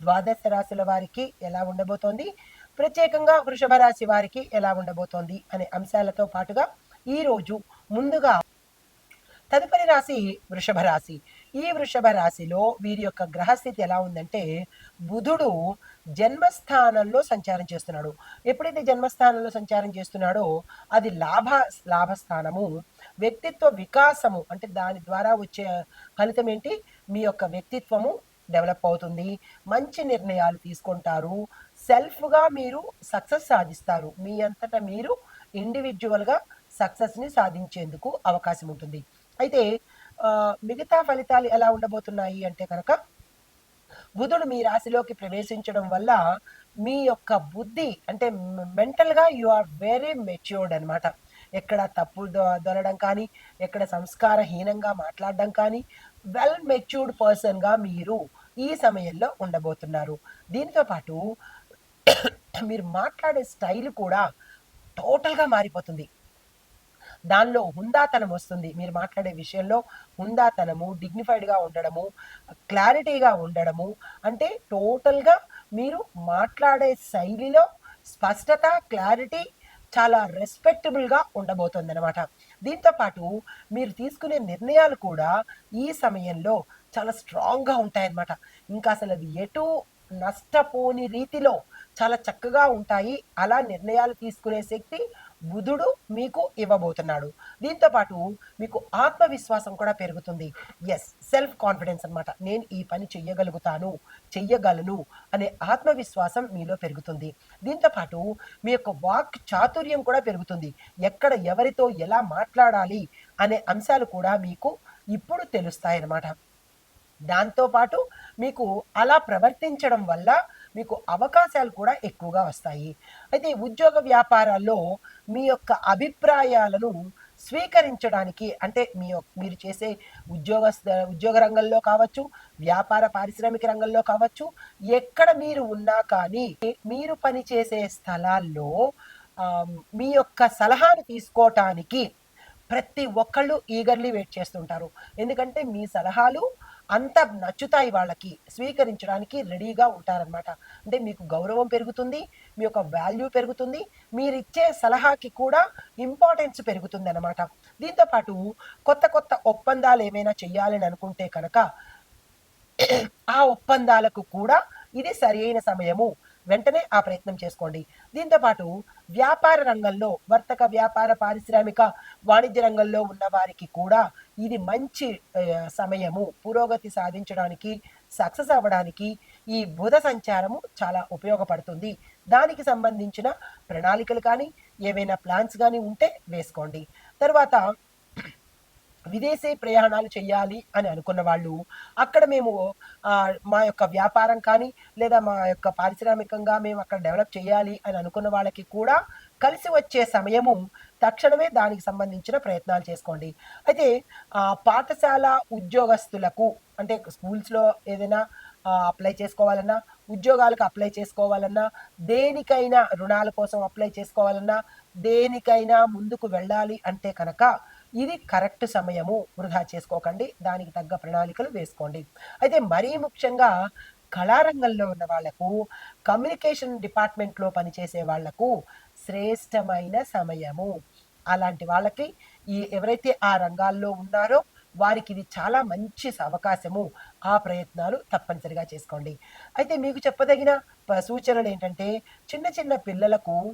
ద్వాదశ రాశుల వారికి ఎలా ఉండబోతోంది? ప్రత్యేకంగా వృషభ రాశి వారికి ఎలా ఉండబోతోంది? అనే అంశాలతో పాటుగా ఈ రోజు ముందుగా తదుపరి రాశి వృషభ రాశి. ఈ వృషభ రాశిలో వీరి యొక్క గ్రహస్థితి ఎలా ఉందంటే బుధుడు జన్మస్థానంలో సంచారం చేస్తున్నాడు. ఎప్పుడైతే జన్మస్థానంలో సంచారం చేస్తున్నాడో అది లాభ లాభస్థానము వ్యక్తిత్వ వికాసము అంటే దాని ద్వారా వచ్చే ఫలితం ఏంటి? మీ యొక్క వ్యక్తిత్వము డెవలప్ అవుతుంది. మంచి నిర్ణయాలు తీసుకుంటారు. సెల్ఫ్గా మీరు సక్సెస్ సాధిస్తారు. మీ అంతటా మీరు ఇండివిజువల్గా సక్సెస్ని సాధించేందుకు అవకాశం ఉంటుంది. అయితే మిగతా ఫలితాలు ఎలా ఉండబోతున్నాయి అంటే కనుక బుధుడు మీ రాశిలోకి ప్రవేశించడం వల్ల మీ యొక్క బుద్ధి అంటే మెంటల్గా యు ఆర్ వెరీ మెచ్యూర్డ్ అనమాట ఎక్కడ తప్పు దొ- దొరడం కానీ ఎక్కడ సంస్కారహీనంగా మాట్లాడడం కానీ వెల్ మెచ్యూర్డ్ పర్సన్గా మీరు ఈ సమయంలో ఉండబోతున్నారు. దీంతో పాటు మీరు మాట్లాడే స్టైల్ కూడా టోటల్గా మారిపోతుంది. దానిలో హుందాతనం వస్తుంది. మీరు మాట్లాడే విషయంలో హుందాతనము డిగ్నిఫైడ్గా ఉండడము క్లారిటీగా ఉండడము. అంటే టోటల్గా మీరు మాట్లాడే శైలిలో స్పష్టత క్లారిటీ చాలా రెస్పెక్టబుల్గా ఉండబోతుంది అనమాట దీంతో పాటు మీరు తీసుకునే నిర్ణయాలు కూడా ఈ సమయంలో చాలా స్ట్రాంగ్గా ఉంటాయన్నమాట. ఇంకా అసలు అది ఎటు నష్టపోని రీతిలో చాలా చక్కగా ఉంటాయి. అలా నిర్ణయాలు తీసుకునే శక్తి బుధుడు మీకు ఇవ్వబోతున్నాడు. దీంతోపాటు మీకు ఆత్మవిశ్వాసం కూడా పెరుగుతుంది. ఎస్ సెల్ఫ్ కాన్ఫిడెన్స్ అనమాట నేను ఈ పని చెయ్యగలుగుతాను చెయ్యగలను అనే ఆత్మవిశ్వాసం మీలో పెరుగుతుంది. దీంతోపాటు మీ యొక్క వాక్ చాతుర్యం కూడా పెరుగుతుంది. ఎక్కడ ఎవరితో ఎలా మాట్లాడాలి అనే అంశాలు కూడా మీకు ఇప్పుడు తెలుస్తాయి అన్నమాట దాంతోపాటు మీకు అలా ప్రవర్తించడం వల్ల మీకు అవకాశాలు కూడా ఎక్కువగా వస్తాయి. అయితే ఉద్యోగ వ్యాపారాల్లో మీ యొక్క అభిప్రాయాలను స్వీకరించడానికి అంటే మీ మీరు చేసే ఉద్యోగ ఉద్యోగ రంగంలో కావచ్చు వ్యాపార పారిశ్రామిక రంగంలో కావచ్చు ఎక్కడ మీరు ఉన్నా కానీ మీరు పనిచేసే స్థలాల్లో మీ యొక్క సలహాను తీసుకోవటానికి ప్రతి ఒక్కళ్ళు ఈగర్లీ వెయిట్ చేస్తుంటారు. ఎందుకంటే మీ సలహాలు అంత నచ్చుతాయి వాళ్ళకి స్వీకరించడానికి రెడీగా ఉంటారనమాట అంటే మీకు గౌరవం పెరుగుతుంది మీ యొక్క వాల్యూ పెరుగుతుంది మీరు ఇచ్చే సలహాకి కూడా ఇంపార్టెన్స్ పెరుగుతుంది అనమాట దీంతో పాటు కొత్త కొత్త ఒప్పందాలు ఏమైనా చేయాలని అనుకుంటే కనుక ఆ ఒప్పందాలకు కూడా ఇది సరి అయిన సమయము. వెంటనే ఆ ప్రయత్నం చేసుకోండి. దీంతో పాటు వ్యాపార రంగంలో వర్తక వ్యాపార పారిశ్రామిక వాణిజ్య రంగంలో ఉన్న వారికి కూడా ఇది మంచి సమయము. పురోగతి సాధించడానికి సక్సెస్ అవ్వడానికి ఈ బుధ సంచారము చాలా ఉపయోగపడుతుంది. దానికి సంబంధించిన ప్రణాళికలు కానీ ఏవైనా ప్లాన్స్ కానీ ఉంటే వేసుకోండి. తర్వాత విదేశీ ప్రయాణాలు చేయాలి అని అనుకున్న వాళ్ళు అక్కడ మేము మా యొక్క వ్యాపారం కానీ లేదా మా యొక్క పారిశ్రామికంగా మేము అక్కడ డెవలప్ చేయాలి అని అనుకున్న వాళ్ళకి కూడా కలిసి వచ్చే సమయము తక్షణమే దానికి సంబంధించిన ప్రయత్నాలు చేసుకోండి. అయితే పాఠశాల ఉద్యోగస్తులకు అంటే స్కూల్స్లో ఏదైనా అప్లై చేసుకోవాలన్నా ఉద్యోగాలకు అప్లై చేసుకోవాలన్నా దేనికైనా రుణాల కోసం అప్లై చేసుకోవాలన్నా దేనికైనా ముందుకు వెళ్ళాలి అంటే కనుక ఇది కరెక్ట్ సమయము వృధా చేసుకోకండి దానికి తగ్గ ప్రణాళికలు వేసుకోండి. అయితే మరీ ముఖ్యంగా కళారంగంలో ఉన్న వాళ్ళకు కమ్యూనికేషన్ డిపార్ట్మెంట్లో పనిచేసే వాళ్ళకు శ్రేష్టమైన సమయము. అలాంటి వాళ్ళకి ఈ ఎవరైతే ఆ రంగాల్లో ఉన్నారో వారికి ఇది చాలా మంచి అవకాశము. ఆ ప్రయత్నాలు తప్పనిసరిగా చేసుకోండి. అయితే మీకు చెప్పదగిన ప- సూచనలు ఏంటంటే చిన్న చిన్న పిల్లలకు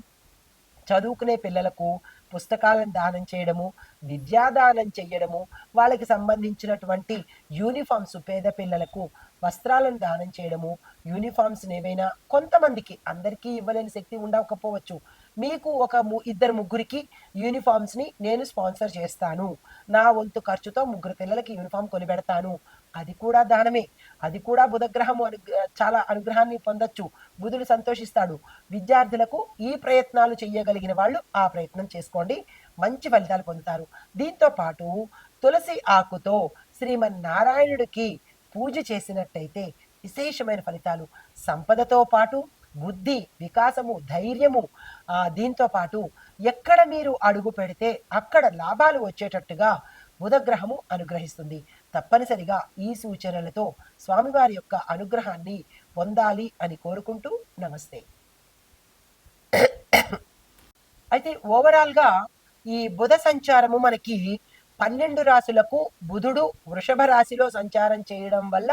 చదువుకునే పిల్లలకు పుస్తకాలను దానం చేయడము విద్యాదానం చేయడము వాళ్ళకి సంబంధించినటువంటి యూనిఫామ్స్ పేద పిల్లలకు వస్త్రాలను దానం చేయడము యూనిఫామ్స్ ఏవైనా కొంతమందికి అందరికీ ఇవ్వలేని శక్తి ఉండకపోవచ్చు. మీకు ఒక ము- ఇద్దరు ముగ్గురికి యూనిఫామ్స్ని నేను స్పాన్సర్ చేస్తాను. నా వంతు ఖర్చుతో ముగ్గురు పిల్లలకి యూనిఫామ్ కొనిపెడతాను. అది కూడా దానమే. అది కూడా బుధగ్రహము అను చాలా అనుగ్రహాన్ని పొందొచ్చు. బుధుడు సంతోషిస్తాడు. విద్యార్థులకు ఈ ప్రయత్నాలు చేయగలిగిన వాళ్ళు ఆ ప్రయత్నం చేసుకోండి. మంచి ఫలితాలు పొందుతారు. దీంతో పాటు తులసి ఆకుతో శ్రీమన్నారాయణుడికి పూజ చేసినట్టయితే విశేషమైన ఫలితాలు. సంపదతో పాటు బుద్ధి వికాసము ధైర్యము దీంతో పాటు ఎక్కడ మీరు అడుగు పెడితే అక్కడ లాభాలు వచ్చేటట్టుగా బుధగ్రహము అనుగ్రహిస్తుంది. తప్పనిసరిగా ఈ సూచనలతో స్వామివారి యొక్క అనుగ్రహాన్ని పొందాలి అని కోరుకుంటూ నమస్తే. అయితే ఓవరాల్గా ఈ బుధ సంచారము మనకి పన్నెండు రాశులకు బుధుడు వృషభ రాశిలో సంచారం చేయడం వల్ల